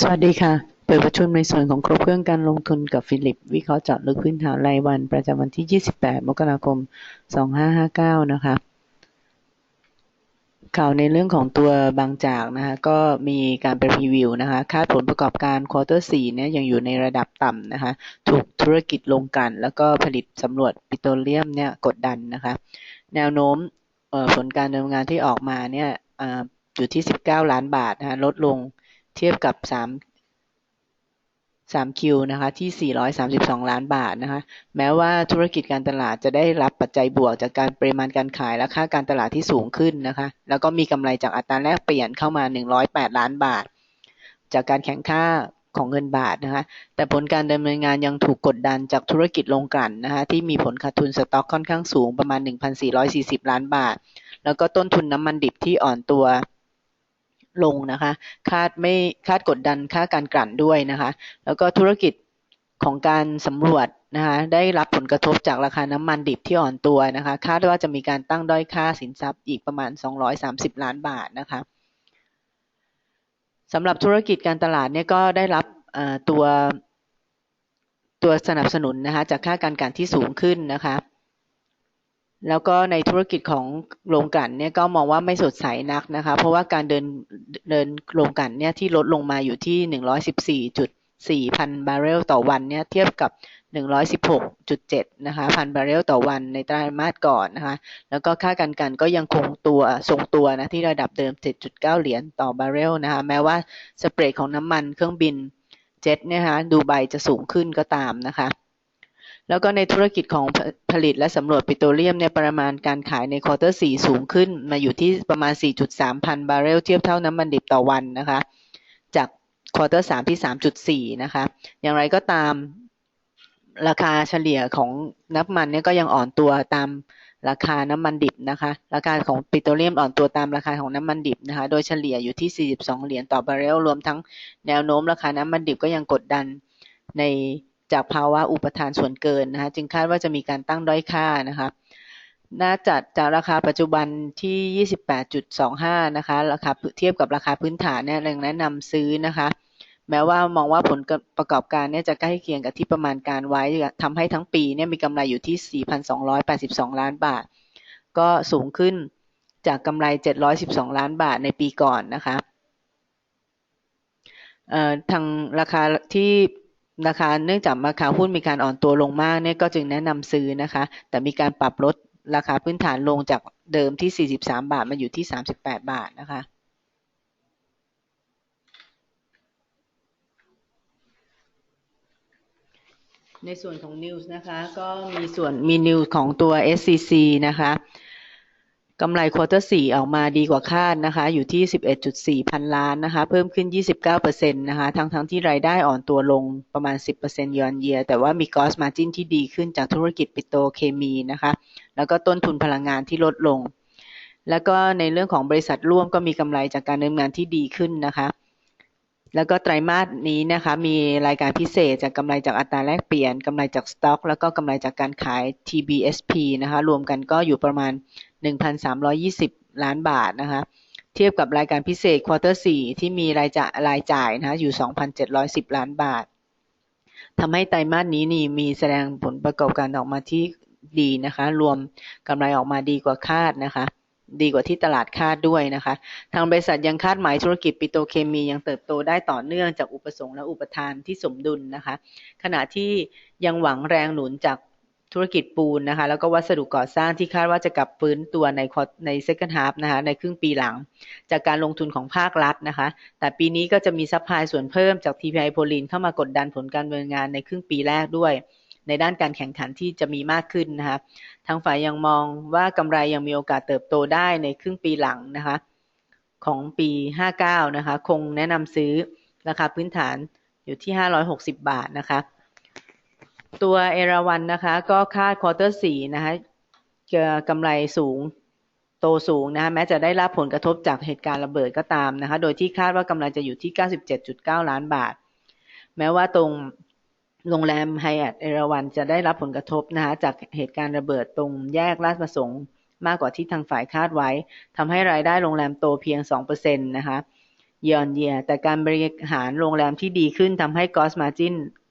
สวัสดีค่ะ เปิดประชุมในส่วนของครบเครื่องการลงทุนกับฟิลิป วิเคราะห์เจาะลึกพื้นฐานรายวัน ประจำวันที่ 28 มกราคม 2559 นะคะ ข่าวในเรื่องของตัวบางจากนะคะ ก็มีการไปพรีวิวนะคะ คาดผลประกอบการควอเตอร์4เนี่ยยังอยู่ในระดับต่ำนะคะ ถูกธุรกิจลงกัน แล้วก็ผลิตสำรวจปิโตรเลียมเนี่ยกดดันนะคะ แนวโน้มผลการดำเนินงานที่ออกมาเนี่ยอยู่ที่ 19 ล้านบาทนะคะลดลง เทียบกับ3 3Q นะคะที่ 432 ล้านบาทนะคะแม้ว่าธุรกิจการตลาดจะได้รับปัจจัยบวกจากการปริมาณการขายและค่าการตลาดที่สูงขึ้นนะคะแล้วก็มีกำไรจากอัตราแลกเปลี่ยนเข้ามา 108 ล้านบาท จากการแข่งค่าของเงินบาทนะคะแต่ผลการดำเนินงานยังถูกกดดันจากธุรกิจโรงกลั่นนะคะที่มีผลขาดทุนสต็อกค่อนข้างสูงประมาณ 1,440 ล้านบาท แล้วก็ต้นทุนน้ำมันดิบที่อ่อนตัว ลงนะคะ คาดไม่คาดกดดันค่าการกลั่นด้วยนะคะ แล้วก็ธุรกิจของการสำรวจนะคะได้รับผลกระทบจากราคาน้ำมันดิบที่อ่อนตัวนะคะ คาดว่าจะมีการตั้งด้อยค่าสินทรัพย์อีกประมาณ 230 ล้านบาทนะคะสำหรับธุรกิจการตลาดเนี่ยก็ได้รับตัวตัวสนับสนุนนะคะจากค่าการกลั่นที่สูงขึ้นนะคะ แล้วก็ในธุรกิจของโรงกลั่นเนี่ยก็มองว่าไม่สดใสนักนะคะ เพราะว่าการเดินเดินโรงกลั่นเนี่ยที่ลดลงมาอยู่ที่ 114.4 พันบาร์เรลต่อวันเนี่ยเทียบกับ 116.7 นะคะพันบาร์เรลต่อวันในไตรมาสก่อนนะคะ แล้วก็ค่าการกันก็ยังคงตัวทรงตัวนะที่ระดับเดิม 7.9 เหรียญต่อบาร์เรลนะคะ แม้ว่าสเปรดของน้ำมันเครื่องบินเจ็ตเนี่ยคะดูไบจะสูงขึ้นก็ตามนะคะ แล้วก็ในธุรกิจของผลิตและสำรวจปิโตรเลียมเนี่ยปริมาณการขายในควอเตอร์สี่สูงขึ้นมาอยู่ที่ประมาณ 4.3 พันบาร์เรลเทียบเท่าน้ำมันดิบต่อวันนะคะ จากควอเตอร์สามที่ 3.4 นะคะ อย่างไรก็ตามราคาเฉลี่ยของน้ำมันเนี่ยก็ยังอ่อนตัวตามราคาน้ำมันดิบนะคะ ราคาของปิโตรเลียมอ่อนตัวตามราคาของน้ำมันดิบนะคะ โดยเฉลี่ยอยู่ที่ 42 เหรียญต่อบาร์เรล รวมทั้งแนวโน้มราคาน้ำมันดิบก็ยังกดดันใน จากภาวะอุปทานส่วนเกินนะคะจึงคาดว่าจะมีการตั้งด้อยค่านะคะน่าจัดจากราคาปัจจุบันที่ 28.25 นะคะราคาเทียบกับราคาพื้นฐานเนี่ยแรงแนะนำซื้อนะคะแม้ว่ามองว่าผลประกอบการเนี่ยจะใกล้เคียงกับที่ประมาณการไว้ทำให้ทั้งปีเนี่ยมีกำไรอยู่ที่ 4,282 ล้านบาท ก็สูงขึ้นจากกำไร 712 ล้านบาทในปีก่อนนะคะทางราคาที่ ราคาเนื่องจากราคาหุ้นมีการอ่อนตัวลงมากเนี่ยก็จึงแนะนำซื้อนะคะ แต่มีการปรับลดราคาพื้นฐานลงจากเดิมที่ 43 บาทมาอยู่ที่ 38 บาทนะคะในส่วนของ News นะคะก็มีส่วนมี News ของตัว SCC นะคะ กำไรควอเตอร์สี่ออกมาดีกว่าคาดนะคะ อยู่ที่ 11.4 พันล้านนะคะ เพิ่มขึ้น 29%นะคะ ทั้งทั้งที่รายได้อ่อนตัวลงประมาณ 10%ยอนเยียแต่ว่ามีกอสมาจินที่ดีขึ้นจากธุรกิจปิโตรเคมีนะคะ แล้วก็ต้นทุนพลังงานที่ลดลง แล้วก็ในเรื่องของบริษัทร่วมก็มีกำไรจากการดำเนินงานที่ดีขึ้นนะคะแล้วก็ไตรมาสนี้นะคะ มีรายการพิเศษจากกำไรจากอัตราแลกเปลี่ยนกำไรจากสต็อก แล้วก็กำไรจากการขาย TBSP นะคะ รวมกันก็อยู่ประมาณ 1,320 ล้านบาทนะคะ เทียบกับรายการพิเศษควอเตอร์4ที่มีรายจ่ายรายจ่ายนะคะอยู่ 2,710 ล้านบาททำให้ไตรมาสนี้นี่มีแสดงผลประกอบการออกมาที่ดีนะคะ รวมกำไรออกมาดีกว่าคาดนะคะ ดีกว่าที่ตลาดคาดด้วยนะคะ ทางบริษัทยังคาดหมายธุรกิจปิโตรเคมียังเติบโตได้ต่อเนื่องจากอุปสงค์และอุปทานที่สมดุลนะคะ ขณะที่ยังหวังแรงหนุนจาก ธุรกิจปูนนะคะ แล้วก็วัสดุก่อสร้างที่คาดว่าจะกลับฟื้นตัวในใน second half นะคะ ในครึ่งปีหลัง จากการลงทุนของภาครัฐนะคะ แต่ปีนี้ก็จะมีซัพพลายส่วนเพิ่มจาก TPI โพลินเข้ามากดดันผลการดำเนินงานในครึ่งปีแรกด้วย ในด้านการแข่งขันที่จะมีมากขึ้นนะคะทางฝ่ายยังมองว่ากำไรยังมีโอกาสเติบโตได้ในครึ่งปีหลังนะคะ ของปี 59 นะคะ คงแนะนำซื้อราคาพื้นฐานอยู่ที่ 560 บาทนะคะ ตัวเอราวันนะคะ ก็คาดควอเตอร์สี่นะคะกำไรสูงโตสูงนะคะแม้จะได้รับผลกระทบจากเหตุการณ์ระเบิดก็ตามนะคะ โดยที่คาดว่ากำไรจะอยู่ที่ 97.9 ล้านบาท แม้ว่าตรงโรงแรมไฮแอทเอราวันจะได้รับผลกระทบนะคะจากเหตุการณ์ระเบิดตรงแยกราชประสงค์ มากกว่าที่ทางฝ่ายคาดไว้ทำให้รายได้โรงแรมโตเพียง 2%นะคะ year on year แต่การบริหารโรงแรมที่ดีขึ้นทำให้ gross margin จ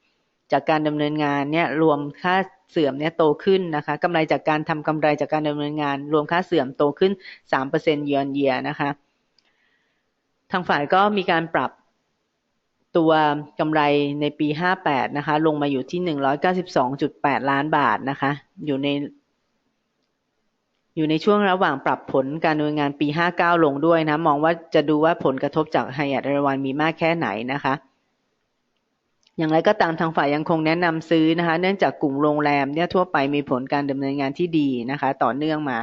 จากการดำเนินงานเนี่ยรวมค่าเสื่อมเนี่ยโตขึ้นนะคะกำไรจากการทำกำไรจากการดำเนินงาน รวมค่าเสื่อมโตขึ้น3% year on year นะคะ ทางฝ่ายก็มีการปรับตัวกำไรในปี 58 นะคะ ลงมาอยู่ที่ 192.8 ล้านบาทนะคะ อยู่ใน อยู่ในช่วงระหว่างปรับผลการดำเนินงานปี 59 ลงด้วยนะ มองว่าจะดูว่าผลกระทบจากไฮแอทเอราวันมีมากแค่ไหนนะคะ อย่างไรก็ตามทางฝ่ายยังคงแนะนำซื้อนะคะ เนื่องจากกลุ่มโรงแรมเนี่ยทั่วไปมีผลการดำเนินงานที่ดีนะคะ ต่อเนื่องมา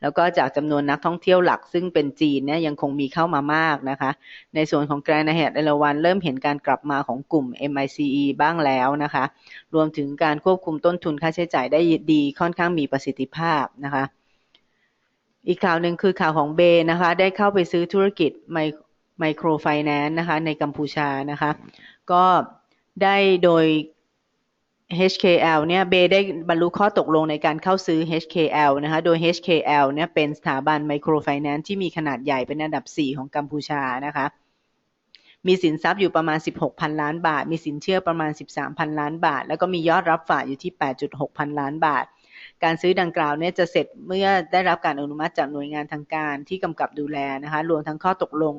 แล้วก็จากจำนวนนักท่องเที่ยวหลักซึ่งเป็นจีนเนี่ยยังคงมีเข้ามามากนะคะ ในส่วนของแกรนด์แฮดเอราวันเริ่มเห็นการกลับมาของกลุ่ม MICE บ้างแล้วนะคะ รวมถึงการควบคุมต้นทุนค่าใช้จ่ายได้ดีค่อนข้างมีประสิทธิภาพนะคะ อีกข่าวหนึ่งคือข่าวของเบนะคะ ได้เข้าไปซื้อธุรกิจไมโครไฟแนนซ์นะคะ ในกัมพูชานะคะ ก็ ได้โดย HKL เนี่ยเบได้บรรลุข้อตกลงในการเข้าซื้อ HKL นะคะโดย HKL เนี่ยเป็นสถาบันไมโครไฟแนนซ์ที่มีขนาดใหญ่เป็นอันดับ 4 ของกัมพูชานะคะมีสินทรัพย์อยู่ประมาณ 16 พันล้านบาท มีสินเชื่อประมาณ 13 พันล้านบาท แล้วก็มียอดรับฝากอยู่ที่ 8.6 พันล้านบาท การซื้อดังกล่าวเนี่ยจะเสร็จเมื่อได้รับการอนุมัติจากหน่วยงานทางการที่กำกับดูแลนะคะรวมทั้งข้อตกลง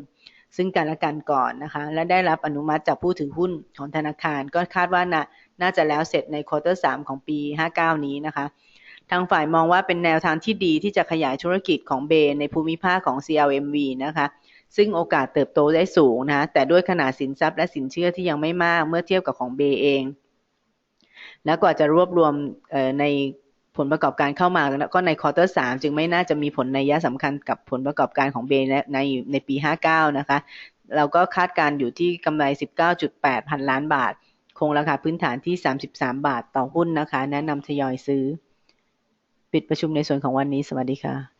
ซึ่งกันและกันก่อนนะคะ และได้รับอนุมัติจากผู้ถือหุ้นของธนาคาร ก็คาดว่าน่าน่าจะแล้วเสร็จในควอเตอร์สของปี 59 นี้นะคะ ทางฝ่ายมองว่าเป็นแนวทางที่ดีที่จะขยายธุรกิจของเบในภูมิภาคของ CLMV นะคะ ซึ่งโอกาสเติบโตได้สูงนะแต่ด้วยขนาดสินทรัพย์และสินเชื่อที่ยังไม่มากเมื่อเทียบกับของเบเอง แล้วกว่าจะรวบรวมใน ผลประกอบการเข้ามาแล้วก็ในควอเตอร์สจึงไม่น่าจะมีผลในยะสำคัญกับผลประกอบการของเบในในในปี 59 นะคะ เราก็คาดการอยู่ที่กำไร 19.8 พันล้านบาท คงราคาพื้นฐานที่ 33 บาทต่อหุ้นนะคะ แนะนำทยอยซื้อ ปิดประชุมในส่วนของวันนี้ สวัสดีค่ะ